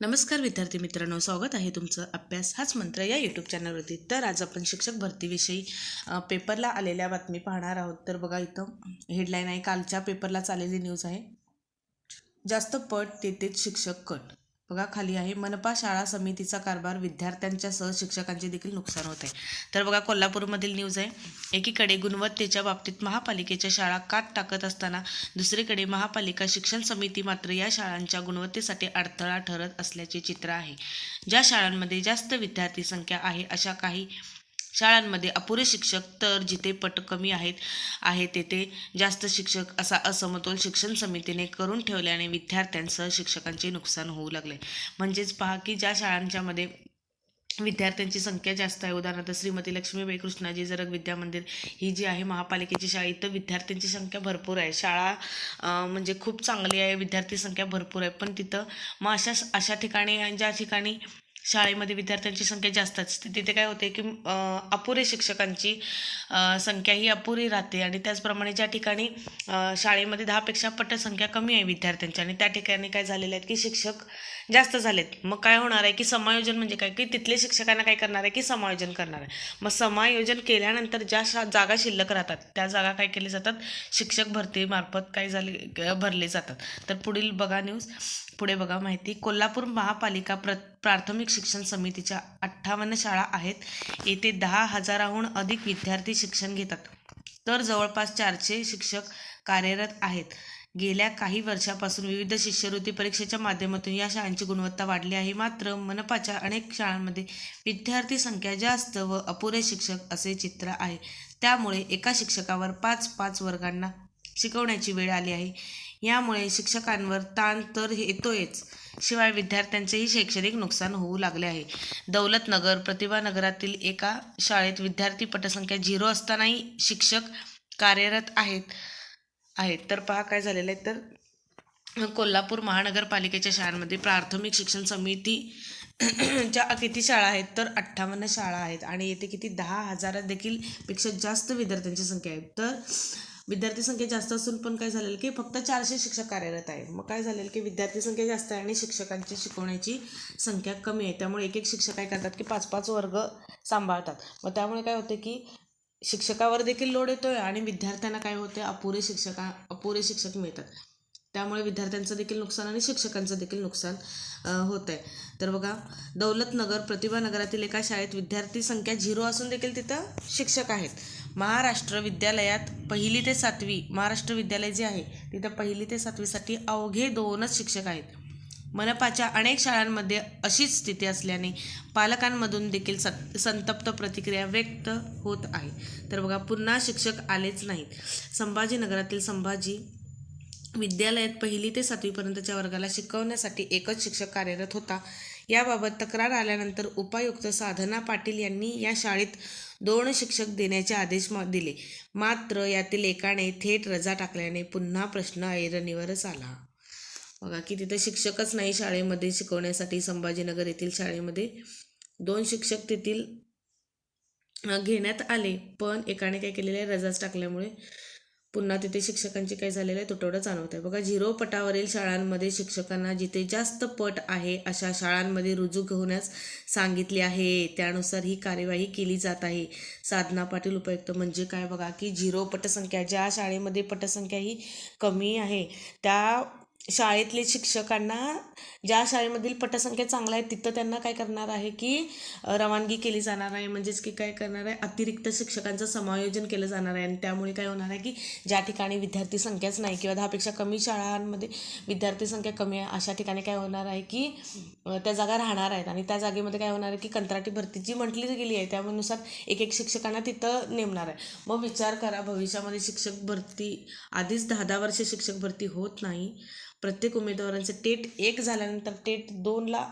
नमस्कार विद्यार्थी मित्रांनो स्वागत आहे तुमचं अभ्यास हाच मंत्र या यूट्यूब चॅनलवरती तर आज आपण शिक्षक भरतीविषयी पेपरला आलेल्या बातमी पाहणार आहोत. तर बघा इथं हेडलाईन आहे कालच्या पेपरलाच आलेली न्यूज आहे. जास्त पट तेथेच शिक्षक कट. बघा खाली आहे. मनपा शाळा समितीचा कारभार विद्यार्थ्यांच्या सह शिक्षकांचे देखील नुकसान होत. आहे तर बघा कोल्हापूरमधील न्यूज आहे. एकीकडे गुणवत्तेच्या बाबतीत महापालिकेच्या शाळा कात टाकत असताना दुसरीकडे महापालिका शिक्षण समिती मात्र या शाळांच्या गुणवत्तेसाठी अडथळा ठरत असल्याचे चित्र आहे. ज्या शाळांमध्ये जास्त विद्यार्थी संख्या आहे अशा काही शाळांमध्ये अपुरे शिक्षक तर जिथे पट कमी आहेत आहे तेथे जास्त शिक्षक असा असमतोल शिक्षण समितीने करून ठेवल्याने विद्यार्थ्यांसह शिक्षकांचे नुकसान होऊ लागले. म्हणजेच पहा की ज्या शाळांच्यामध्ये विद्यार्थ्यांची संख्या जास्त आहे उदाहरणार्थ श्रीमती लक्ष्मीबाई कृष्णाजी जरग विद्या मंदिर ही जी आहे महापालिकेची शाळा इथं विद्यार्थ्यांची संख्या भरपूर आहे. शाळा म्हणजे खूप चांगली आहे विद्यार्थी संख्या भरपूर आहे पण तिथं मग अशा अशा ठिकाणी ज्या ठिकाणी शाळेमध्ये विद्यार्थ्यांची संख्या जास्त असते. तिथे काय होते की अपुरे शिक्षकांची संख्या ही अपुरी राहते. आणि त्याचप्रमाणे ज्या ठिकाणी शाळेमध्ये दहापेक्षा पटसंख्या कमी आहे विद्यार्थ्यांची आणि त्या ठिकाणी काय झालेलं आहेत की शिक्षक जास्त झालेत. मग काय होणार आहे की समायोजन म्हणजे काय? की तिथले शिक्षकांना काय करणार आहे? की समायोजन करणार आहे? मग समायोजन केल्यानंतर ज्या शा जागा शिल्लक राहतात त्या जागा काय केल्या जातात? शिक्षक भरतीमार्फत काय झाले भरले जातात. तर पुढील बघा न्यूज. पुढे बघा माहिती. कोल्हापूर महापालिका प्र प्राथमिक शिक्षण समितीच्या अठ्ठावन्न शाळा आहेत. येथे दहा हजाराहून अधिक विद्यार्थी शिक्षण घेतात. तर जवळपास चारशे शिक्षक कार्यरत आहेत. गेल्या काही वर्षापासून विविध शिष्यवृत्ती परीक्षेच्या माध्यमातून या शाळांची गुणवत्ता वाढली आहे. मात्र मनपाच्या अनेक शाळांमध्ये विद्यार्थी संख्या जास्त व अपुरे शिक्षक असे चित्र आहे. त्यामुळे एका शिक्षकावर पाच पाच वर्गांना शिकवण्याची वेळ आली आहे. यामुळे शिक्षकांवर ताण तर येतोयच. शिवाय विद्यार्थ्यांचेही शैक्षणिक नुकसान होऊ लागले आहे. दौलतनगर प्रतिभानगरातील एका शाळेत विद्यार्थी पटसंख्या झिरो असतानाही शिक्षक कार्यरत आहेत. आहेत. तर पहा काय झालेलं आहे. तर कोल्हापूर महानगरपालिकेच्या शाळांमध्ये प्राथमिक शिक्षण समिती च्या किती शाळा आहेत? तर अठ्ठावन्न शाळा आहेत आणि येथे किती? दहा हजारात देखील पेक्षा जास्त विद्यार्थ्यांची संख्या आहे तर विद्यार्थी संख्या जास्त असून पण काय झालेलं की फक्त चारशे शिक्षक कार्यरत आहे मग काय झालेलं की विद्यार्थी संख्या जास्त आहे आणि शिक्षकांची शिकवण्याची संख्या कमी आहे. त्यामुळे एक एक शिक्षक काय करतात की पाच पाच वर्ग सांभाळतात. मग त्यामुळे काय होते की शिक्षकावर देखील लोड येतोय आणि विद्यार्थ्यांना काय होते अपुरे शिक्षका अपुरे शिक्षक मिळतात. त्यामुळे विद्यार्थ्यांचं देखील नुकसान आणि शिक्षकांचं देखील नुकसान होत आहे तर बघा दौलतनगर प्रतिभानगरातील एका शाळेत विद्यार्थी संख्या झिरो असून देखील तिथं शिक्षक आहेत. महाराष्ट्र विद्यालयात पहिली ते सातवी महाराष्ट्र विद्यालय जे आहे तिथं पहिली ते सातवीसाठी अवघे दोनच शिक्षक आहेत. मनपाच्या अनेक शाळांमध्ये अशीच स्थिती असल्याने पालकांमधून देखील सत संतप्त प्रतिक्रिया व्यक्त होत आहे. तर बघा पुन्हा शिक्षक आलेच नाहीत. संभाजीनगरातील संभाजी विद्यालयात पहिली ते सातवीपर्यंतच्या वर्गाला शिकवण्यासाठी एकच शिक्षक कार्यरत होता. याबाबत तक्रार आल्यानंतर उपायुक्त साधना पाटील यांनी या शाळेत दोन शिक्षक देण्याचे आदेश दिले. मात्र यातील एकाने थेट रजा टाकल्याने पुन्हा प्रश्न ऐरणीवरच आला. बघा की तिथे शिक्षकच नाही शाळेमध्ये शिकवण्यासाठी. संभाजीनगर येथील शाळेमध्ये दोन शिक्षक तेथील घेण्यात आले. पण एकाने काय केलेलं आहे? रजाच टाकल्यामुळे पुन्हा तिथे शिक्षकांची काय झालेलं आहे? तुटवडा जाणवत आहे बघा झिरो पटावरील शाळांमध्ये शिक्षकांना जिथे जास्त पट आहे अशा शाळांमध्ये रुजू होण्यास सांगितले आहे. त्यानुसार ही कार्यवाही केली जात आहे. साधना पाटील उपयुक्त म्हणजे काय? बघा की झिरो पटसंख्या ज्या शाळेमध्ये पटसंख्या ही कमी आहे त्या शाळेतले शिक्षकांना ज्या शाळेमधील पटसंख्या चांगल्या आहे तिथं त्यांना काय करणार आहे की रवानगी केली जाणार आहे. म्हणजेच की काय करणार आहे? अतिरिक्त शिक्षकांचं समायोजन केलं जाणार आहे. आणि त्यामुळे काय होणार आहे की ज्या ठिकाणी विद्यार्थी संख्याच नाही किंवा दहापेक्षा कमी शाळांमध्ये विद्यार्थी संख्या कमी आहे अशा ठिकाणी काय होणार आहे की त्या जागा राहणार आहेत. आणि त्या जागेमध्ये काय होणार आहे की कंत्राटी भरती जी म्हटली गेली आहे त्यानुसार एक एक शिक्षकांना तिथं नेमणार आहे. मग विचार करा भविष्यामध्ये शिक्षक भरती आधीच दहा दहा वर्ष शिक्षक भरती होत नाही प्रत्येक उमेदवारांचं टेट एक झाल्यानंतर टेट दोनला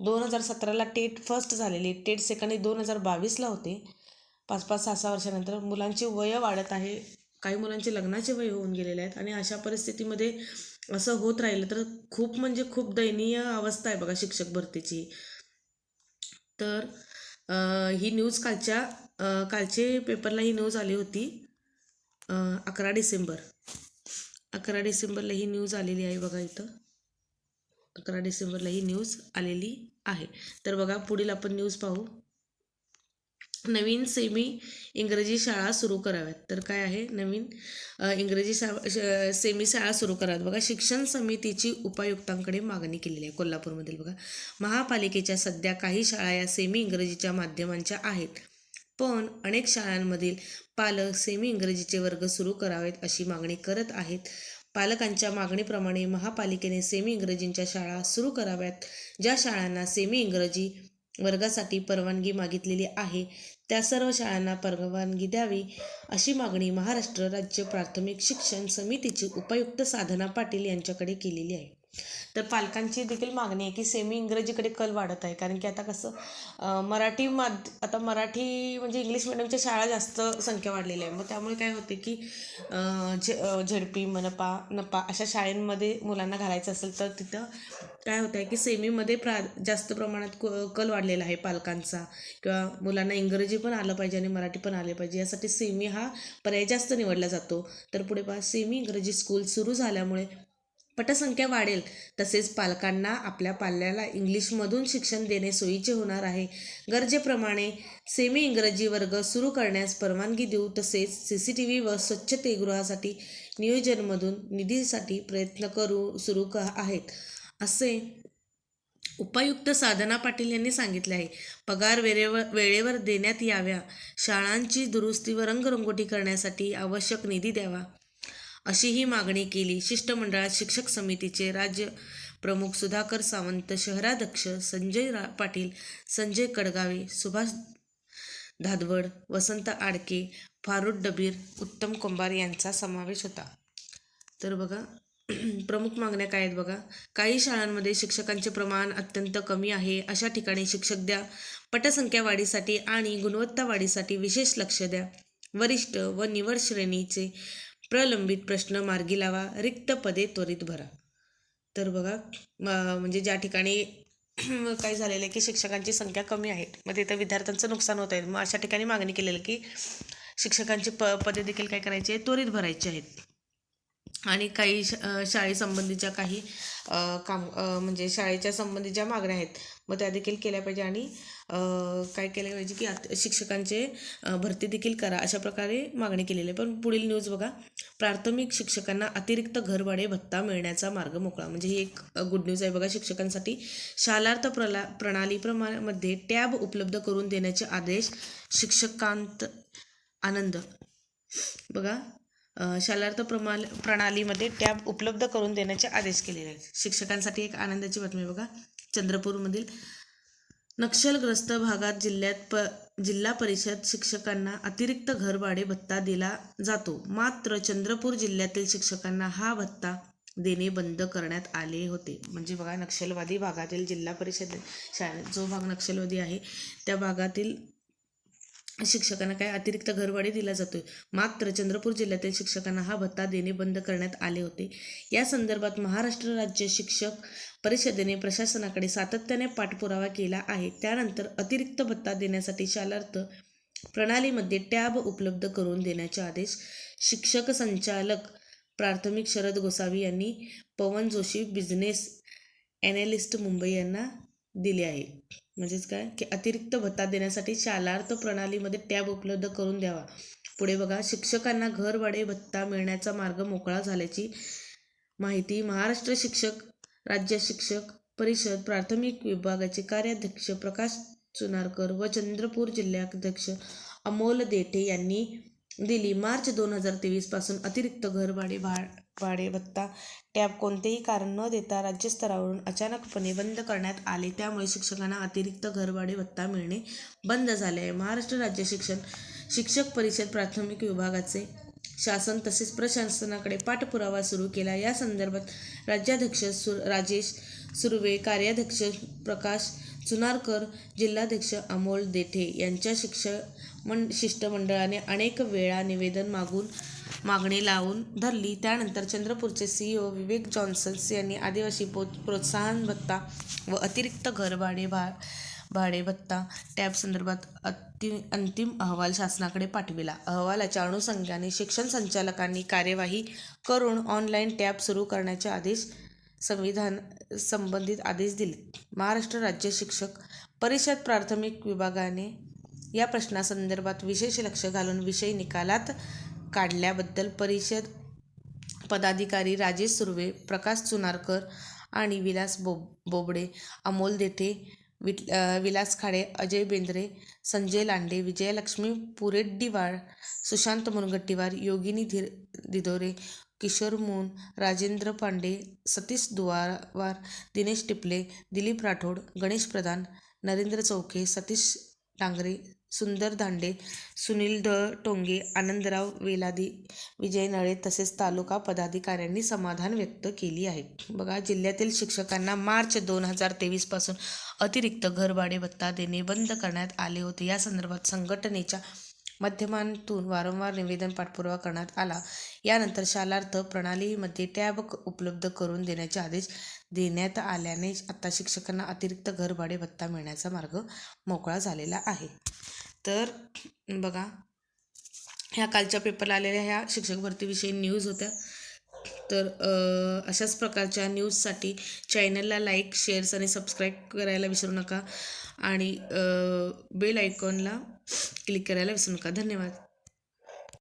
दोन हजार सतराला टेट फर्स्ट झालेली टेट सेकंड दोन हजार बावीसला होते. पाच पाच सहा सहा वर्षानंतर मुलांची वय वाढत आहे. काही मुलांचे लग्नाचे वय होऊन गेलेले आहेत आणि अशा परिस्थितीमध्ये असं होत राहिलं तर खूप म्हणजे खूप दयनीय अवस्था आहे बघा शिक्षक भरतीची. तर ही न्यूज कालच्या कालचे पेपरला ही न्यूज आली होती. अकरा डिसेंबर. अकरा डिसेंबरला ही न्यूज आलेली आहे बघा इथं. अकरा डिसेंबरला ही न्यूज आलेली आहे. तर बघा पुढील आपण न्यूज पाहू. नवीन सेमी इंग्रजी शाळा सुरू कराव्यात. तर काय आहे? नवीन इंग्रजी शा श- सेमी शाळा सुरू कराव्यात. बघा शिक्षण समितीची उपायुक्तांकडे मागणी केलेली आहे कोल्हापूरमधील बघा. महापालिकेच्या सध्या काही शाळा या सेमी इंग्रजीच्या माध्यमांच्या आहेत. पण अनेक शाळांमधील पालक सेमी इंग्रजीचे वर्ग सुरू करावेत अशी मागणी करत आहेत. पालकांच्या मागणीप्रमाणे महापालिकेने सेमी इंग्रजींच्या शाळा सुरू कराव्यात. ज्या शाळांना सेमी इंग्रजी वर्गासाठी परवानगी मागितलेली आहे त्या सर्व शाळांना परवानगी द्यावी अशी मागणी महाराष्ट्र राज्य प्राथमिक शिक्षण समितीची उपायुक्त साधना पाटील यांच्याकडे केलेली आहे. तर पालकांची देखील मागणी आहे की सेमी इंग्रजीकडे कल वाढत आहे. कारण की आता कसं मराठी माध आता मराठी म्हणजे इंग्लिश मिडियमच्या शाळा जास्त संख्या वाढलेल्या आहे मग त्यामुळे काय होते की अं, झे झेडपी मनपा नपा अशा शाळेंमध्ये मुलांना घालायचं असेल तर तिथं काय होतं आहे की सेमीमध्ये प्रा जास्त प्रमाणात क कल वाढलेला आहे पालकांचा. किंवा मुलांना इंग्रजी पण आलं पाहिजे आणि मराठी पण आले पाहिजे. यासाठी सेमी हा पर्याय जास्त निवडला जातो. तर पुढे पहा सेमी इंग्रजी स्कूल सुरू झाल्यामुळे पटसंख्या वाढेल तसेच पालकांना आपल्या पाल्याला इंग्लिशमधून शिक्षण देणे सोयीचे होणार आहे. गरजेप्रमाणे सेमी इंग्रजी वर्ग सुरू करण्यास परवानगी देऊ तसेच सी सी टी व्ही व स्वच्छतेगृहासाठी नियोजनमधून निधीसाठी प्रयत्न करू सुरू क आहेत असे उपायुक्त साधना पाटील यांनी सांगितले आहे. पगार वेळेवर वेळेवर देण्यात याव्या. शाळांची दुरुस्ती व रंगरंगोटी करण्यासाठी आवश्यक निधी द्यावा. अशीही मागणी केली. शिष्टमंडळात शिक्षक समितीचे राज्य प्रमुख सुधाकर सावंत शहराध्यक्ष संजय रा पाटील संजय कडगावे सुभाष धादवड वसंत आडके फारुड डबीर उत्तम कुंभार यांचा समावेश होता. तर बघा प्रमुख मागण्या काय आहेत बघा? काही शाळांमध्ये शिक्षकांचे प्रमाण अत्यंत कमी आहे. अशा ठिकाणी शिक्षक द्या. पटसंख्या वाढीसाठी आणि गुणवत्ता वाढीसाठी विशेष लक्ष द्या. वरिष्ठ व निवड श्रेणीचे प्रलंबित प्रश्न मार्गी लावा रिक्त पदे त्वरित भरा. तर बघा म- म्हणजे ज्या ठिकाणी काय झालेलं आहे की शिक्षकांची संख्या कमी आहे मग तिथं विद्यार्थ्यांचं नुकसान होत आहे. मग अशा ठिकाणी मागणी केलेली आहे की शिक्षकांची प पदे देखील काय करायची आहे त्वरित भरायची आहेत. आणि काही शाळेसंबंधीच्या काही काम म्हणजे शाळेच्या संबंधीच्या मागण्या आहेत. मग त्या देखील केल्या पाहिजे आणि काय केलं पाहिजे की आत शिक्षकांचे भरती देखील करा अशा प्रकारे मागणी केलेली आहे. पण पुढील न्यूज बघा. प्राथमिक शिक्षकांना अतिरिक्त घरभाडे भत्ता मिळण्याचा मार्ग मोकळा. म्हणजे ही एक गुड न्यूज आहे बघा. शिक्षकांसाठी शालार्थ प्रला प्रणालीप्रमाणामध्ये टॅब उपलब्ध करून देण्याचे आदेश शिक्षकांत आनंद. बघा. शालार्थ प्रमाल प्रणालीमध्ये टॅब उपलब्ध करून देण्याचे आदेश केलेले आहेत. शिक्षकांसाठी एक आनंदाची बातमी बघा. चंद्रपूरमधील नक्षलग्रस्त भागात जिल्ह्यात प जिल्हा परिषद शिक्षकांना अतिरिक्त घरभाडे भत्ता दिला जातो. मात्र चंद्रपूर जिल्ह्यातील शिक्षकांना हा भत्ता देणे बंद करण्यात आले होते. म्हणजे बघा नक्षलवादी भागातील जिल्हा परिषद शाळा जो भाग नक्षलवादी आहे त्या भागातील शिक्षकांना काय अतिरिक्त घरभाडे दिला जातोय. मात्र चंद्रपूर जिल्ह्यातील शिक्षकांना हा भत्ता देणे बंद करण्यात आले होते. या संदर्भात महाराष्ट्र राज्य शिक्षक परिषदेने प्रशासनाकडे सातत्याने पाठपुरावा केला आहे. त्यानंतर अतिरिक्त भत्ता देण्यासाठी शालार्थ प्रणालीमध्ये टॅब उपलब्ध करून देण्याचे आदेश शिक्षक संचालक प्राथमिक शरद गोसावी यांनी पवन जोशी बिझनेस ॲनालिस्ट मुंबई यांना दिले आहे म्हणजेच काय? की अतिरिक्त भत्ता देण्यासाठी शालार्थ प्रणालीमध्ये टॅब उपलब्ध करून द्यावा. पुढे बघा शिक्षकांना घरभाडे भत्ता मिळण्याचा मार्ग मोकळा झाल्याची माहिती महाराष्ट्र शिक्षक राज्य शिक्षक परिषद प्राथमिक विभागाचे कार्याध्यक्ष प्रकाश चुनारकर व चंद्रपूर जिल्हाध्यक्ष अमोल देठे यांनी दिली. मार्च दोन हजार तेवीसपासून अतिरिक्त घरभाडे भा भत्ता टॅब कोणतेही कारण न देता राज्यस्तरावरून अचानकपणे बंद करण्यात आले. त्यामुळे शिक्षकांना अतिरिक्त घरभाडे भत्ता मिळणे बंद झाले आहे. महाराष्ट्र राज्य शिक्षण शिक्षक परिषद प्राथमिक विभागाचे शासन तसेच प्रशासनाकडे पाठपुरावा सुरू केला. या संदर्भात राज्याध्यक्ष सु राजेश सुर्वे कार्याध्यक्ष प्रकाश चुनारकर जिल्हाध्यक्ष अमोल देठे यांच्या शिक्षक मन शिष्टमंडळाने अनेक वेळा निवेदन मागून मागणी लावून धरली. त्यानंतर चंद्रपूरचे सीईओ विवेक जॉन्सन्स यांनी आदिवासी पो प्रोत्साहन भत्ता व अतिरिक्त घरभाडे भा भाडे भत्ता टॅब संदर्भात अति अंतिम अहवाल शासनाकडे पाठविला. अहवालाच्या अनुषंगाने शिक्षण संचालकांनी कार्यवाही करून ऑनलाईन टॅब सुरू करण्याचे आदेश संविधान संबंधित आदेश दिले. महाराष्ट्र राज्य शिक्षक परिषद प्राथमिक विभागाने या प्रश्नासंदर्भात विशेष लक्ष घालून विषय निकालात काढल्याबद्दल परिषद पदाधिकारी राजेश सुर्वे प्रकाश चुनारकर आणि विलास बो बोबडे अमोल देठे विट विलास खाडे अजय बेंद्रे संजय लांडे विजयलक्ष्मी पुरेड्डीवाळ सुशांत मुनगट्टीवार योगिनी धीर दिदोरे किशोर मून राजेंद्र पांडे सतीश दुवारवार दिनेश टिपले दिलीप राठोड गणेश प्रधान नरेंद्र चौके सतीश डांगरे सुंदर धांडे सुनील द टोंगे आनंदराव वेलादी विजय नळे तसेच तालुका पदाधिकाऱ्यांनी समाधान व्यक्त केली आहे. बघा जिल्ह्यातील शिक्षकांना मार्च दोन हजार तेवीसपासून अतिरिक्त घरभाडे भत्ता देणे बंद करण्यात आले होते. या संदर्भात संघटनेच्या माध्यमांतून वारंवार निवेदन पाठपुरावा करण्यात आला. यानंतर शालार्थ प्रणालीमध्ये टॅब उपलब्ध करून देण्याचे आदेश देण्यात आल्याने आता शिक्षकांना अतिरिक्त घरभाडे भत्ता मिळण्याचा मार्ग मोकळा झालेला आहे. तर बघा ह्या कालच्या पेपरला आलेल्या ह्या शिक्षक भरतीविषयी न्यूज होत्या. तर अशाच प्रकारच्या न्यूजसाठी चॅनलला लाईक शेअर्स आणि सबस्क्राईब करायला विसरू नका. आणि बेल आयकॉनला क्लिक करायला विसरू नका. धन्यवाद.